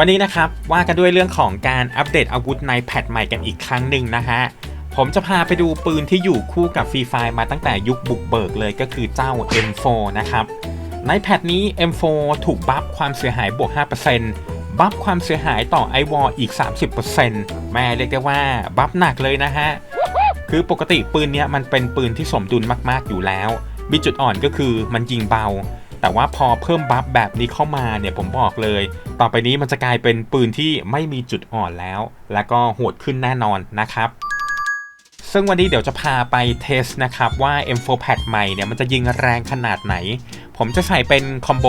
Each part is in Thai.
วันนี้นะครับว่ากันด้วยเรื่องของการอัปเดตอาวุธในแพทใหม่กันอีกครั้งหนึ่งนะฮะ ผมจะพาไปดูปืนที่อยู่คู่กับฟรีไฟมาตั้งแต่ยุคบุกเบิกเลยก็คือเจ้า M4 นะครับ ในแพทนี้ M4 ถูกบัฟความเสียหายบวก 5%บัฟความเสียหายต่อไอวอลอีก 30%แม่เรียกได้ว่าบัฟหนักเลยนะฮะ คือปกติปืนเนี้ยมันเป็นปืนที่สมดุลมากๆอยู่แล้ว มีจุดอ่อนก็คือมันยิงเบา แต่ว่าพอเพิ่มบัฟแบบนี้เข้ามาเนี่ยผมบอกเลย ต่อไปนี้มันจะกลายเป็นปืนที่ไม่มีจุดอ่อนแล้ว และก็โหดขึ้นแน่นอนนะครับซึ่งวันนี้เดี๋ยวจะพาไปเทสนะครับว่า M4 Pad ใหม่เนี่ยมันจะยิงแรงขนาดไหน ผมจะใส่เป็นคอมโบ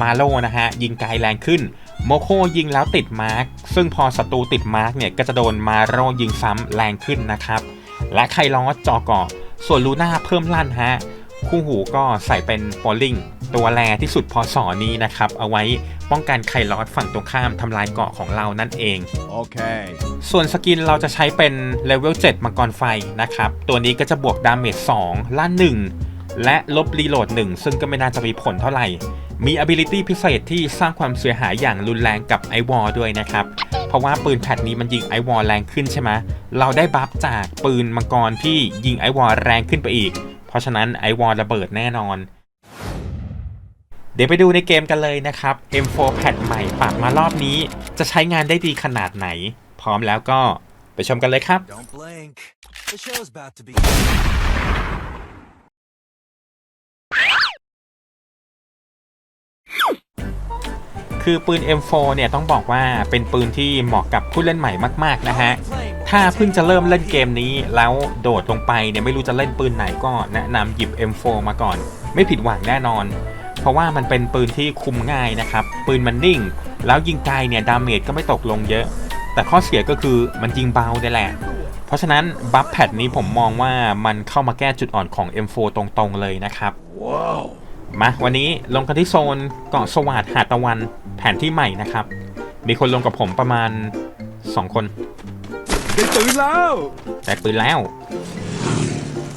มาโลนะฮะ ยิงไกลแรงขึ้น โมโคยิงแล้วติดมาร์คซึ่งพอศัตรูติดมาร์คเนี่ยก็จะโดนมาโรยิงซ้ำแรงขึ้นนะครับ และไคลอสจอเกาะส่วนลูน่าเพิ่มลั่นฮะ คู่หูก็ใส่เป็นโปลิงตัวแรที่สุดพอสอนี้นะครับ เอาไว้ป้องกันไคลอสฝั่งตรงข้ามทำลายเกาะของเรานั่นเอง Okay. ส่วนสกินเราจะใช้เป็นเลเวล 7 มังกรไฟนะครับ ตัวนี้ก็จะบวกดาเมจ2ล้าน1 และลบรีโหลด 1 ซึ่งก็ไม่น่าจะมีผลเท่าไหร่ มี ability พิเศษที่สร้างความเสียหายอย่างรุนแรงกับไอวอลด้วยนะครับ เพราะว่าปืนแพทนี้มันยิงไอวอลแรงขึ้นใช่ไหมเราได้บัฟจากปืนมังกรที่ยิงไอวอลแรงขึ้นไปอีก เพราะฉะนั้นไอวอลระเบิดแน่นอน เดี๋ยวไปดูในเกมกันเลยนะครับ M4 แพทใหม่ปรับมารอบนี้ จะใช้งานได้ดีขนาดไหน พร้อมแล้วก็ไปชมกันเลยครับ Don't blink. The show's about to be. คือปืน M4 เนี่ยต้องบอกว่าเป็นปืนที่เหมาะกับผู้เล่นใหม่มาก ๆ นะฮะ ถ้าเพิ่งจะเริ่มเล่นเกมนี้แล้วโดดลงไปเนี่ยไม่รู้จะเล่นปืนไหนก็แนะนำหยิบ M4 มาก่อน ไม่ผิดหวังแน่นอน เพราะว่ามันเป็นปืนที่คุมง่ายนะครับ ปืนมันนิ่ง แล้วยิงไกลเนี่ยดาเมจก็ไม่ตกลงเยอะ แต่ข้อเสียก็คือมันยิงเบาได้แหละ เพราะฉะนั้นบัฟแพดนี้ผมมองว่ามันเข้ามาแก้จุดอ่อนของ M4 ตรงๆเลยนะครับ wow. มาวันนี้ลงกันที่โซนเกาะสวัสดหาดตะวันแผนที่ใหม่นะครับ มีคนลงกับผมประมาณ 2 คน Get the low. แตกปืนแล้ว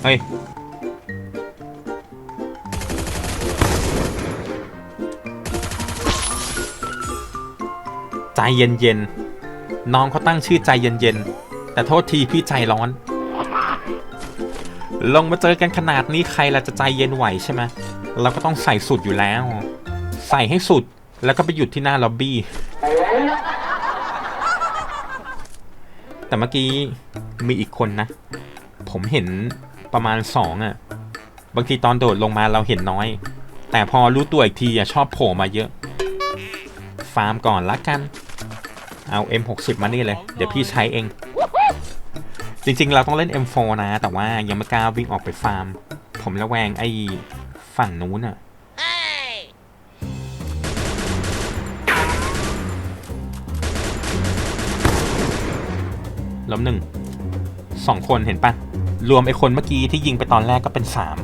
เฮ้ย ใจเย็นๆ น้องเขาตั้งชื่อใจเย็นๆ แต่โทษทีพี่ใจร้อน ลงมาเจอกันขนาดนี้ใครล่ะจะใจเย็นไหวใช่ไหมเราก็ต้องใส่สุดอยู่แล้ว ใส่ให้สุดแล้วก็ไปหยุดที่หน้าล็อบบี้ แต่เมื่อกี้มีอีกคนนะ ผมเห็นประมาณสองอะ่ะ บางทีตอนโดดลงมาเราเห็นน้อย แต่พอรู้ตัวอีกทีอะชอบโผล่มาเยอะ ฟาร์มก่อนละกัน เอา M60 มานี่เลย เดี๋ยวพี่ใช้เอง จริงๆ เราต้องเล่น M4 นะ แต่ว่ายังไม่กล้าวิ่งออกไปฟาร์ม ผมระแวงไอ้ฝั่งนู้นอะ ล้มหนึ่งสองคนเห็นปะรวมไอ้คนเมื่อกี้ที่ยิงไปตอนแรกก็เป็นสาม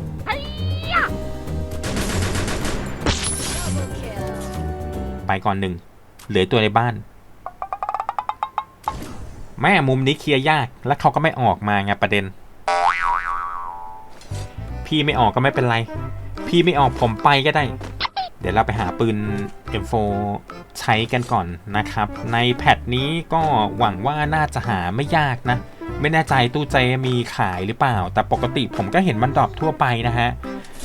ไปก่อนหนึ่งเหลือตัวในบ้าน แม่มุมนี้เคลียร์ยาก แล้วเขาก็ไม่ออกมาไงประเด็น พี่ไม่ออกก็ไม่เป็นไร พี่ไม่ออกผมไปก็ได้ เดี๋ยวเราไปหาปืน M4 ใช้กันก่อนนะครับ ในแพทนี้ก็หวังว่าน่าจะหาไม่ยากนะ ไม่แน่ใจตู้ใจมีขายหรือเปล่า แต่ปกติผมก็เห็นมันดรอปทั่วไปนะฮะ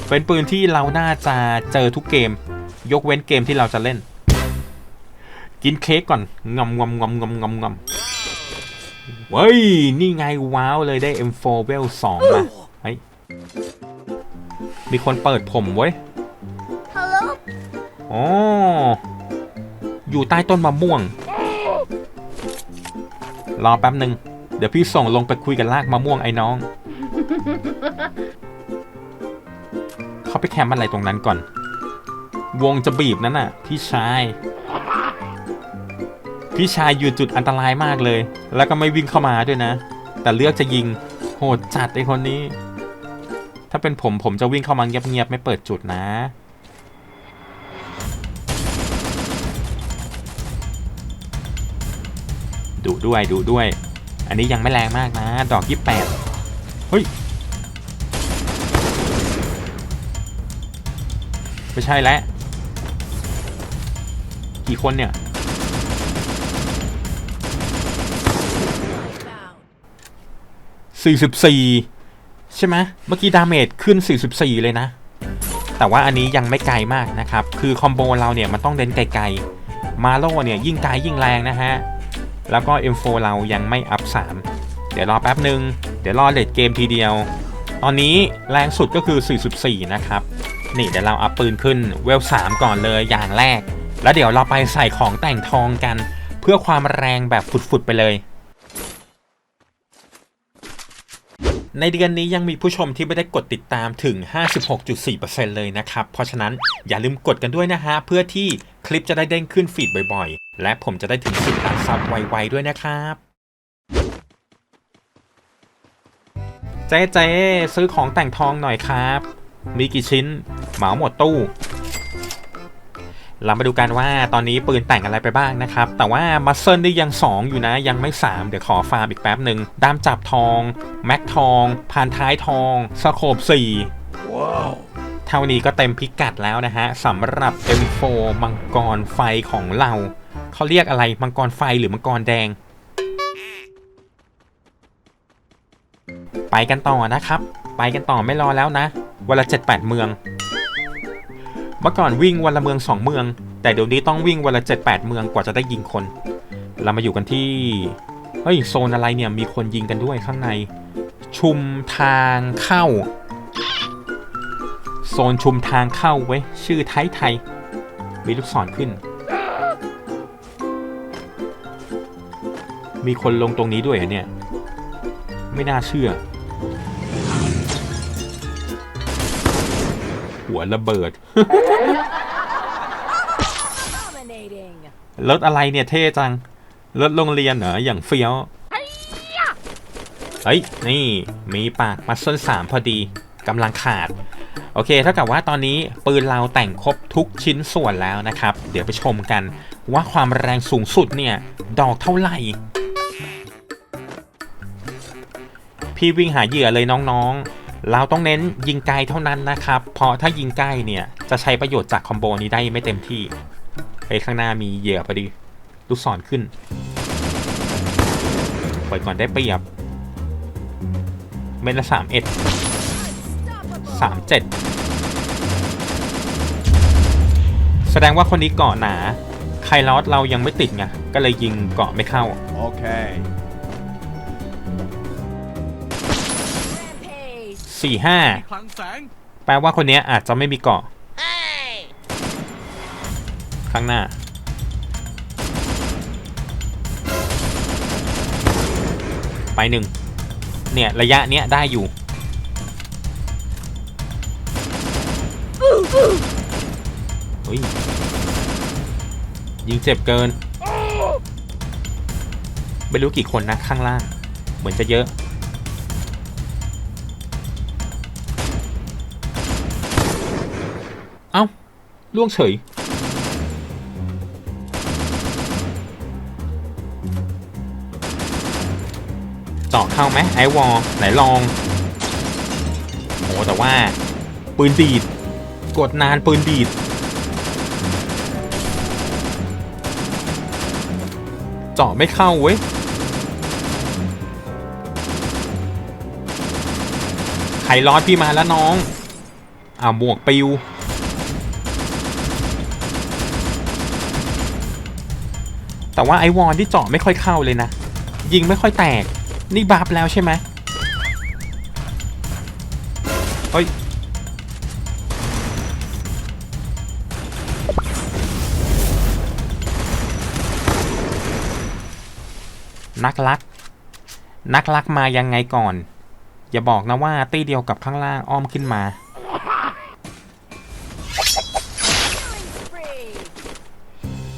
เป็นปืนที่เราน่าจะเจอทุกเกม ยกเว้นเกมที่เราจะเล่น กินเค้กก่อนงอมงอมงอมงอมงอมงอมเว้ย นี่ไงว้าวเลยได้ M4 เวล2มาเฮ้ยมีคนเปิดผมเว้ย อ๋อ อยู่ใต้ต้นมะม่วง รอแป๊บหนึ่ง เดี๋ยวพี่ส่งลงไปคุยกันลากมะม่วงไอ้น้อง เขาไปแคมป์อะไรตรงนั้นก่อน วงจะบีบนั่นน่ะ พี่ชาย พี่ชายอยู่จุดอันตรายมากเลย แล้วก็ไม่วิ่งเข้ามาด้วยนะ แต่เลือกจะยิง โหดจัดไอ้คนนี้ ถ้าเป็นผมผมจะวิ่งเข้ามาเงียบๆไม่เปิดจุดนะ ดูด้วยดูด้วย อันนี้ยังไม่แรงมากนะ ดอกยี่แปดเฮ้ย ไม่ใช่แล้ว กี่คนเนี่ยสี่สิบสี่ใช่ไหมเมื่อกี้ดาเมจขึ้นสี่สิบสี่เลยนะ แต่ว่าอันนี้ยังไม่ไกลมากนะครับ คือคอมโบเราเนี่ยมันต้องเด่นไกลๆ มาโลเนี่ยยิ่งไกลยิ่งแรงนะฮะ แล้วก็ M4 เรายังไม่อัพ 3 เดี๋ยวรอแป๊บหนึ่งเดี๋ยวรอเลดเกมทีเดียว ตอนนี้แรงสุดก็คือ 44 นะครับ นี่เดี๋ยวเราอัพปืนขึ้นเวล 3 ก่อนเลยอย่างแรก แล้วเดี๋ยวเราไปใส่ของแต่งทองกัน เพื่อความแรงแบบฝุดๆไปเลย ในเดือนนี้ยังมีผู้ชมที่ไม่ได้กดติดตามถึง 56.4%เลยนะครับ เพราะฉะนั้นอย่าลืมกดกันด้วยนะฮะ เพื่อที่คลิปจะได้เด้งขึ้นฟีดบ่อยๆ และผมจะได้ถึง 10ล้านซับไวๆด้วยนะครับ เจ๊เจ๊ซื้อของแต่งทองหน่อยครับ มีกี่ชิ้น เหมาหมดตู้ เรามาดูกันว่าตอนนี้ปืนแต่งอะไรไปบ้างนะครับ แต่ว่ามัสเซิลนี่ยัง 2 อยู่นะ ยังไม่ 3 เดี๋ยวขอฟาร์มอีกแป๊บหนึ่งด้ามจับทอง แม็กทองพานท้ายทองสโคบ4เท่านี้ก็เต็มพิกัดแล้วนะฮะสำหรับ M4 มังกรไฟของเรา เขาเรียกอะไรมังกรไฟหรือมังกรแดง ไปกันต่อนะครับ ไปกันต่อไม่รอแล้วนะวันละ7-8เมือง เมื่อก่อนวิ่งวันละเมือง 2 เมือง แต่เดี๋ยวนี้ต้องวิ่งวันละ 7-8 เมืองกว่าจะได้ยิงคน เรามาอยู่กันที่ เฮ้ยโซนอะไรเนี่ยมีคนยิงกันด้วยข้างใน ชุมทางเข้า โซนชุมทางเข้าเว้ยชื่อไทยไทย มีลูกศรขึ้น มีคนลงตรงนี้ด้วยเหรอเนี่ย ไม่น่าเชื่อ หัวระเบิด Dominating. รถอะไรเนี่ยเท่จัง รถโรงเรียนเหรออย่างเฟี้ยวเฮ้ยนี่มีปากมัสเซิลสามพอดีกำลังขาด โอเค เท่ากับว่าตอนนี้ปืนเราแต่งครบทุกชิ้นส่วนแล้วนะครับ เดี๋ยวไปชมกันว่าความแรงสูงสุดเนี่ย ดอกเท่าไหร่ พี่วิ่งหาเหยื่อเลยน้องๆ เราต้องเน้นยิงไกลเท่านั้นนะครับ เพราะถ้ายิงใกล้เนี่ย จะใช้ประโยชน์จากคอมโบนี้ได้ไม่เต็มที่ไปข้างหน้ามีเหยื่อพอดีลูกศรขึ้นปล่อยก่อนได้เปรียบ เม็ดละสามเอ็ดสามเจ็ดแสดงว่าคนนี้เกาะหนา ไคลอสเรายังไม่ติดไง ก็เลยยิงเกาะไม่เข้า Okay. Rampage. สี่ห้าแสงแปลว่าคนนี้อาจจะไม่มีเกาะข้างหน้า ไปหนึ่งเนี่ย ระยะเนี้ยได้อยู่ เฮ้ย ยิงเจ็บเกิน ไม่รู้กี่คนนะข้างล่าง เหมือนจะเยอะ ล่วงเฉยเจาะเข้าไหมไอวอลไหนลองโอ้แต่ว่า ปืนดีด กดนานปืนดีดเจาะไม่เข้าเว้ยไขร้อนพี่มาแล้วน้อง อ่าหมวกปิว แต่ว่าไอวอนที่เจาะไม่ค่อยเข้าเลยนะ ยิงไม่ค่อยแตก นี่บัฟแล้วใช่ไหมเฮ้ยนักลัก นักลักมายังไงก่อน อย่าบอกนะว่าตี้เดียวกับข้างล่างอ้อมขึ้นมา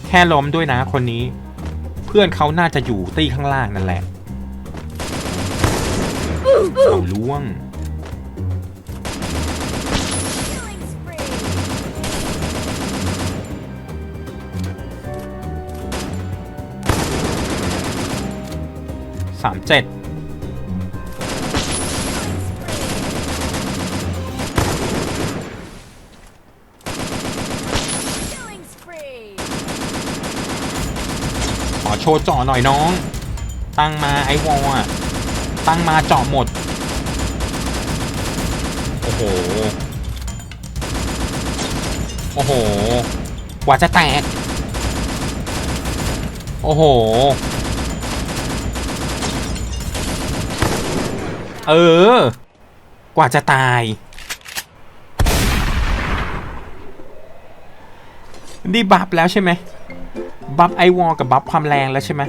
แค่ล้มด้วยนะคนนี้ พื่อนเขาน่าจะอยู่ตี้ข้างล่างนั่นแหละเอาล่วง สามเจ็ด ชว์จ่อหน่อยน้อง ตั้งมาไอวอลอะ ตั้งมาเจาะหมด โอ้โห โอ้โห กว่าจะแตก โอ้โห เออ กว่าจะตายนี่บัฟแล้วใช่ไหม บัฟไอวอลกับบัฟความแรงแล้วใช่ไหม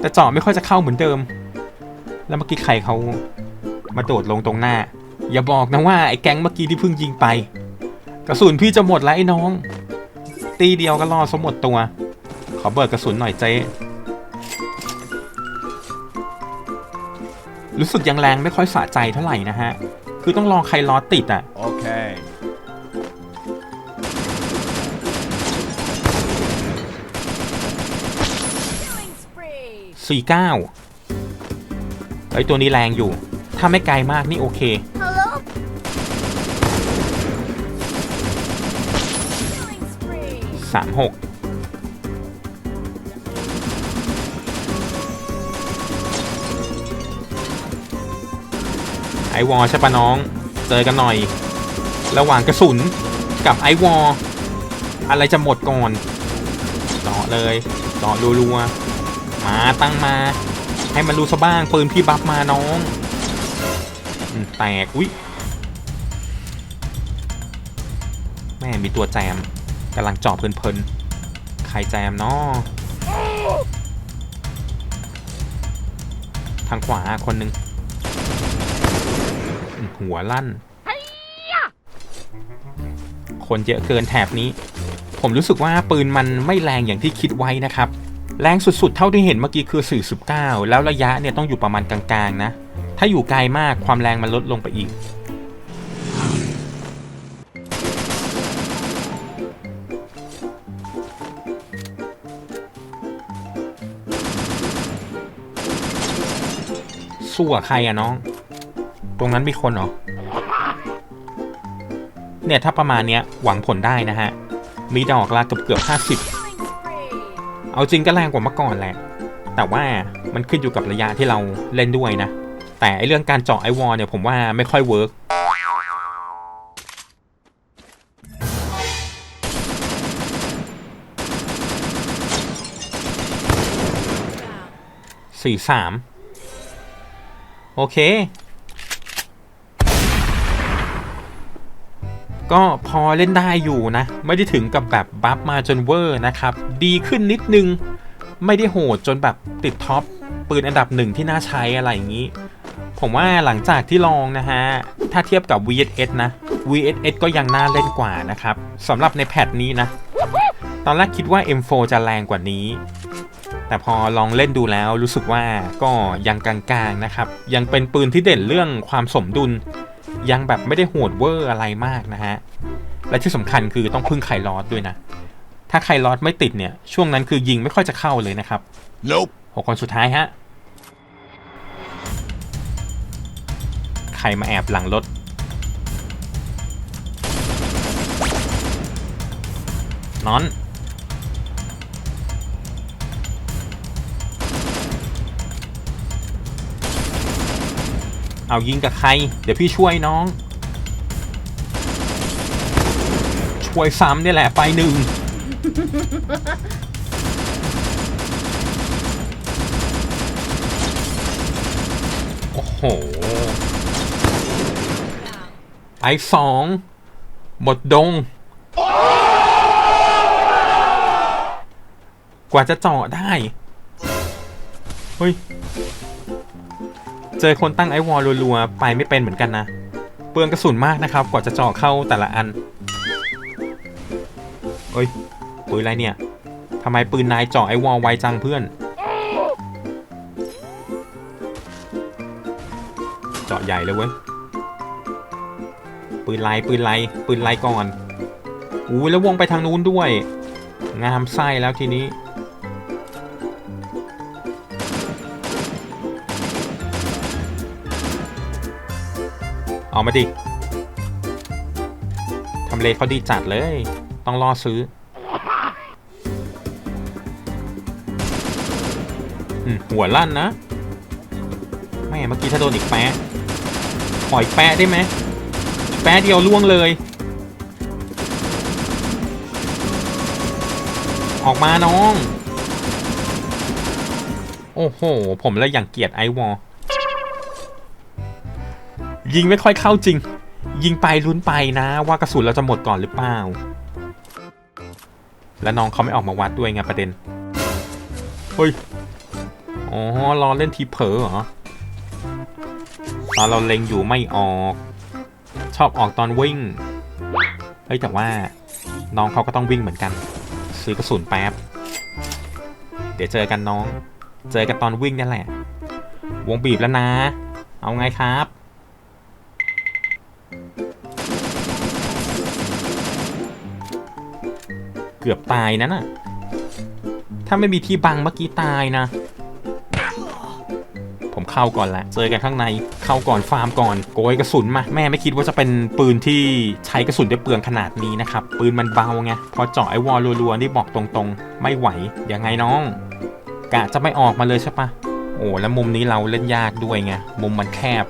แต่เจาะไม่ค่อยจะเข้าเหมือนเดิม แล้วเมื่อกี้ใครเขามาโดดลงตรงหน้า อย่าบอกนะว่าไอ้แก๊งเมื่อกี้ที่เพิ่งยิงไป กระสุนพี่จะหมดแล้วไอ้น้อง ตีเดียวก็รอสมหมดตัว ขอเบิกกระสุนหน่อยเจ๊รู้สึกยังแรงไม่ค่อยสะใจเท่าไหร่นะฮะ คือต้องลองใครล้อติดอะ Okay. สี่เก้าไอ้ยตัวนี้แรงอยู่ ถ้าไม่ไกลมากนี่โอเค Hello. Killing spree. สามหกไอวอลใช่ปะน้อง เจอกันหน่อย ระหว่างกระสุนกับไอวอลอะไรจะหมดก่อนเจาะเลยเจาะรัวๆ มาตั้งมา ให้มันรู้ซะบ้างปืนพี่บัฟมาน้องแตกอุ๊ยแม่มีตัวแจมกำลังเจาะเพลินๆใครแจมเนาะทางขวาคนหนึ่งหัวลั่น คนเยอะเกินแถบนี้ ผมรู้สึกว่าปืนมันไม่แรงอย่างที่คิดไว้นะครับ แรงสุดๆ เท่าที่เห็นเมื่อกี้คือ 49 แล้วระยะเนี่ยต้องอยู่ประมาณกลางๆนะ ถ้าอยู่ไกลมากความแรงมันลดลงไปอีก สู้กับใครอะน้อง ตรงนั้นมีคนเหรอ เนี่ยถ้าประมาณเนี้ยหวังผลได้นะฮะ มีดอกลาเกือบเกือบห้าสิบ เอาจริงก็แรงกว่าเมื่อก่อนแหละ แต่ว่ามันขึ้นอยู่กับระยะที่เราเล่นด้วยนะ แต่ไอเรื่องการเจาะไอวอลเนี่ยผมว่าไม่ค่อยเวิร์กสี่สามโอเค ก็พอเล่นได้อยู่นะ ไม่ได้ถึงกับแบบบัฟมาจนเวอร์นะครับ ดีขึ้นนิดนึง ไม่ได้โหดจนแบบติดท็อปปืนอันดับหนึ่งที่น่าใช้อะไรอย่างนี้ ผมว่าหลังจากที่ลองนะฮะ ถ้าเทียบกับ VSS นะ VSS ก็ยังน่าเล่นกว่านะครับสำหรับในแพทนี้นะ ตอนแรกคิดว่า M4 จะแรงกว่านี้ แต่พอลองเล่นดูแล้วรู้สึกว่าก็ยังกลางๆนะครับ ยังเป็นปืนที่เด่นเรื่องความสมดุล ยังแบบไม่ได้โหดเวอร์อะไรมากนะฮะ และที่สำคัญคือต้องพึ่งไคลอสด้วยนะ ถ้าไคลอสไม่ติดเนี่ย ช่วงนั้นคือยิงไม่ค่อยจะเข้าเลยนะครับ Nope. หกคนสุดท้ายฮะ ใครมาแอบหลังรถ นอน เอายิงกับใคร เดี๋ยวพี่ช่วยน้อง ช่วยซ้ำนี่แหละไปหนึ่งโอ้โหไอสองหมดดง กว่าจะเจาะได้ เฮ้ย เจอคนตั้งไอวอลรัวๆ ไปไม่เป็นเหมือนกันนะ เปลืองกระสุนมากนะครับ กว่าจะเจาะเข้าแต่ละอันเฮ้ยปืนอะไรเนี่ยทำไมปืนนายเจาะไอวอลไวจังเพื่อน เจาะใหญ่เลยเว้ย ปืนไล่ปืนไล่ปืนไล่ก่อนอู้แล้ววงไปทางนู้นด้วย งามไส้แล้วทีนี้ เอามาดิทำเลเขาดีจัดเลย ต้องรอซื้อหัวลั่นนะแม่เมื่อกี้ถ้าโดนอีกแปะขออีกแปะได้ไหมแปะเดียวล่วงเลย ออกมาน้อง โอ้โห ผมเลยอย่างเกียดไอวอล ยิงไม่ค่อยเข้าจริง ยิงไปลุ้นไปนะ ว่ากระสุนเราจะหมดก่อนหรือเปล่า แล้วน้องเขาไม่ออกมาวัดด้วยไงประเด็น เฮ้ย อ๋อ รอเล่นทีเผลอเหรอ ตอนเราเล็งอยู่ไม่ออก ชอบออกตอนวิ่ง เฮ้ยแต่ว่าน้องเขาก็ต้องวิ่งเหมือนกัน ซื้อกระสุนแป๊บ เดี๋ยวเจอกันน้อง เจอกันตอนวิ่งนั่นแหละ วงบีบแล้วนะ เอาไงครับ กือบตายนะน่ะ ถ้าไม่มีที่บังเมื่อกี้ตายนะ ผมเข้าก่อนละเจอกันข้างใน เข้าก่อนฟาร์มก่อน โกยกระสุนมา แม่ไม่คิดว่าจะเป็นปืนที่ใช้กระสุนได้เปลืองขนาดนี้นะครับ ปืนมันเบาไง พอเจาะไอ้วอลรัวๆนี่บอกตรงๆ ไม่ไหว ยังไงน้อง กะจะไม่ออกมาเลยใช่ปะโอ้แล้วมุมนี้เราเล่นยากด้วยไง มุมมันแคบ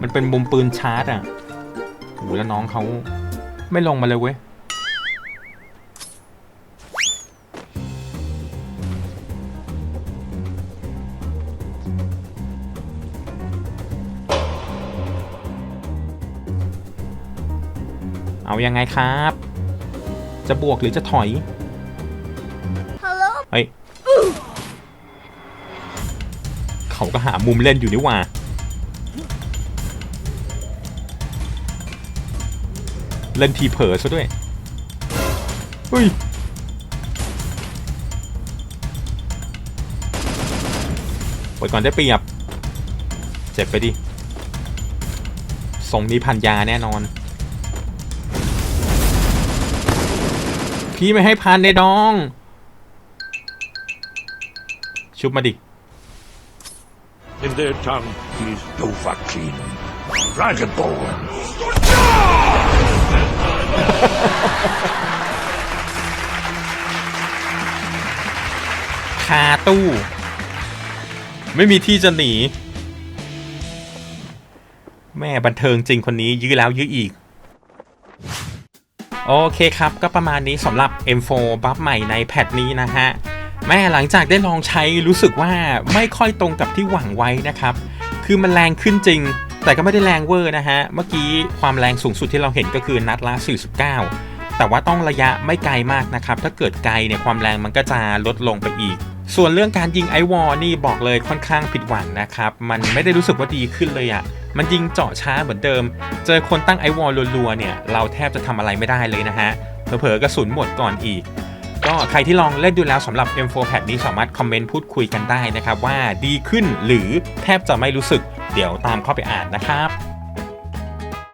มันเป็นมุมปืนชาร์จอะโอ้แล้วน้องเขาไม่ลงมาเลยเว้ย เอายังไงครับ จะบวกหรือจะถอย Hello? เฮ้ย เขาก็หามุมเล่นอยู่นี่หว่า เล่นทีเผลอซะด้วย เฮ้ยปล่อยก่อนได้เปรียบ เจ็บไปดิทรงนี้พันยาแน่นอน พี่ไม่ให้พันในดอง ชุบมาดิ In their tongue, he is Dovahkiin, Dragonborn. คาตู้ ไม่มีที่จะหนี แม่บันเทิงจริงคนนี้ยื้อแล้วยื้ออีก โอเคครับ ก็ประมาณนี้สำหรับ M4 บัฟใหม่ในแพทนี้นะฮะ แม่หลังจากได้ลองใช้รู้สึกว่าไม่ค่อยตรงกับที่หวังไว้นะครับ คือมันแรงขึ้นจริง แต่ก็ไม่ได้แรงเวอร์นะฮะ เมื่อกี้ความแรงสูงสุดที่เราเห็นก็คือนัดละ 49 แต่ว่าต้องระยะไม่ไกลมากนะครับ ถ้าเกิดไกลเนี่ยความแรงมันก็จะลดลงไปอีก ส่วนเรื่องการยิงไอวอลนี่บอกเลยค่อนข้างผิดหวังนะครับ มันไม่ได้รู้สึกว่าดีขึ้นเลยอะมันยิงเจาะช้าเหมือนเดิม เจอคนตั้งไอวอลรัวๆเนี่ย เราแทบจะทำอะไรไม่ได้เลยนะฮะ เผลอๆกระสุนหมดก่อนอีก ก็ใครที่ลองเล่นดูแล้วสำหรับ M4 Pad นี้สามารถคอมเมนต์พูดคุยกันได้นะครับว่าดีขึ้นหรือแทบจะไม่รู้สึก เดี๋ยวตามเข้าไปอ่านนะครับ